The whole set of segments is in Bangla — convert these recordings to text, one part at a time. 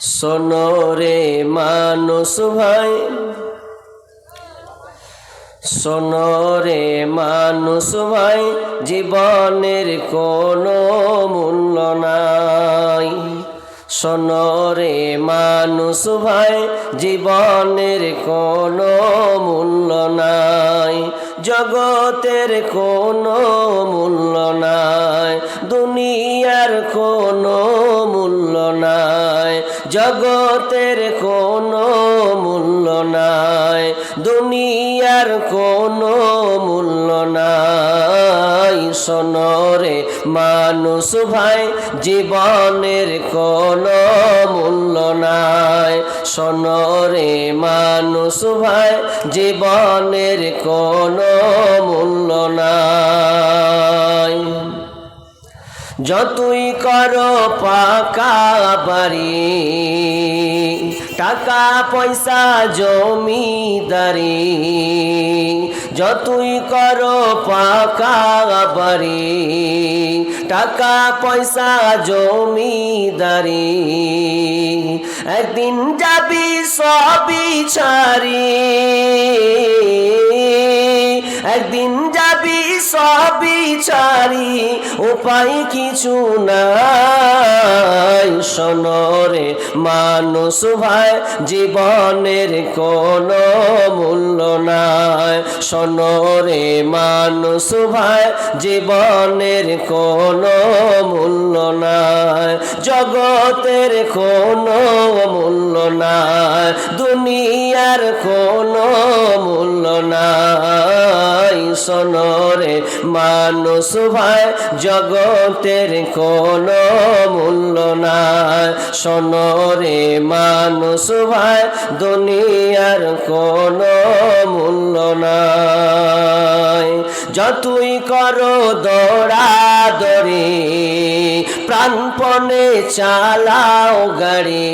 সোনরে মানুষ ভাই। সোনরে মানুষ ভাই, জীবনের কোনো মূল্য নাই। সোনরে মানুষ ভাই, জীবনের কোনো মূল্য নাই। জগতের কোনো মূল্য নাই, দুনিয়ার কোনো নাই। জগতের কোনো মূল্য নাই। দুনিয়ার কোনো মূল্য নাই। সোনরে মানুষ ভাই, জীবনের কোনো মূল্য নাই। সোনরে মানুষ ভাই, জীবনের কোনো মূল্য নাই। যতই করো পাকা বাড়ি, টাকা পয়সা জমিদারি, যতই করো পাকা বাড়ি, টাকা পয়সা জমিদারি, একদিন যাবি সবই ছাড়ি, একদিন ছাড়ি, উপায় কিছু নাই। সনরে মানুষ ভাই, জীবনের কোনো মূল্য নাই। সনরে মানুষ ভাই, জীবনের কোনো মূল্য নাই। জগতের কোনো মূল্য নাই, দুনিয়ার কোনো মূল্য সনরে মানুষ ভাই, জগতের কোনো মূল্য নাই। সনরে মানুষ ভাই, দুনিয়ার কোনো মূল্য নাই। যতই করো দৌড়াদৌড়ি, প্রাণপণে চালাও গাড়ি।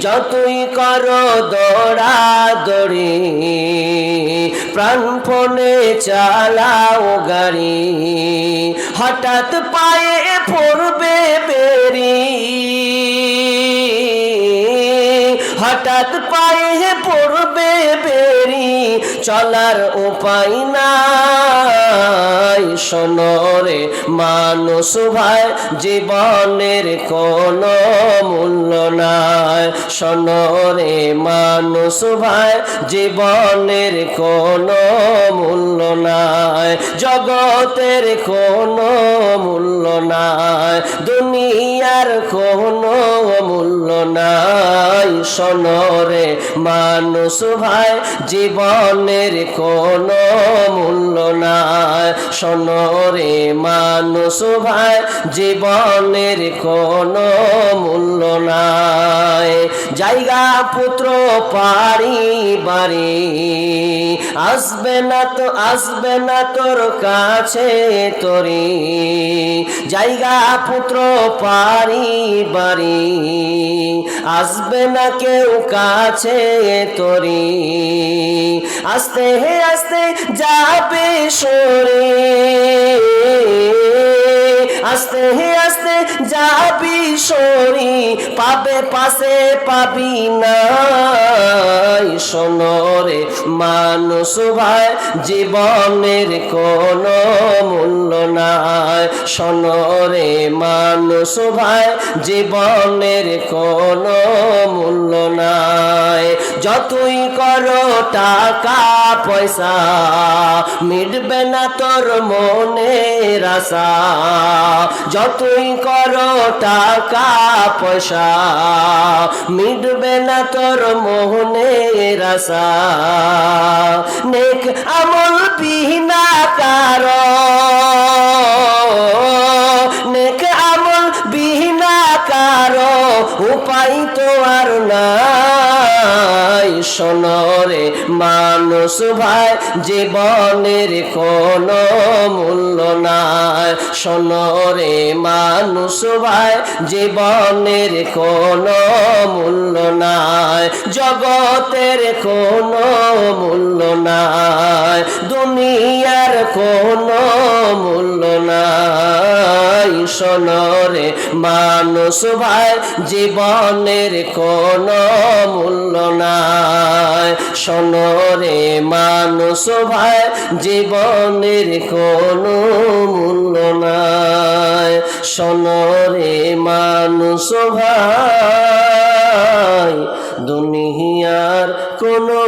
যতই করো দৌড়াদৌড়ি প্রাণপণে চালাও গাড়ি। হঠাৎ পায়ে পড়বে বেরি। হঠাৎ পায়ে পড়বে বেরি, চলার উপায় নাই। সনরে মানুষ ভাই, জীবনের কোনো মূল্য নাই। সনরে মানুষ ভাই, জীবনের কোনো মূল্য নাই। জগতের কোনো মূল্য নাই। দুনিয়ার কোনো মূল্য নাই। সনরে মানুষ ভাই, জীবনের কোনো মূল্য নাই। সনরে মানুষ ভাই, জীবনের কোনো মূল্য নাই। জায়গা পুত্র পারি বাড়ি, আসবে না তো, আসবে না তোর কাছে তোরি। জায়গা পুত্র পারি বাড়ি, আসবে না কেউ কাছে তোরি। আস্তে আস্তে যাবে সরে। আস্তে আস্তে যাবি সরি পাবে পাশে পাবি না সোনরে মানুষ ভাই, জীবনের কোনো মূল্য নাই। সোনরে মানুষ ভাই, জীবনের কোনো মূল্য নাই। যতই করো টাকা, পয়সা, মিটবে না তোর মনের আশা। যতই করো টাকা, পয়সা, মিটবে না তোর মোহনের আশা। নেক আমল বিহীনা কার সোনরে মানুষ ভাই, জীবনের কোনো মূল্য নাই। সোনরে মানুষ ভাই, জীবনের কোনো মূল্য নাই। জগতের কোনো মূল্য নাই। দুনিয়ার কোনো মূল্য নাই। সোনরে মানুষ ভাই, জীবনের কোনো মূল্য সোনরে মানুষ ভাই জীবনের কোনো মূল্য নাই। সনরে মানুষ ভাই দুনিয়ার কোনো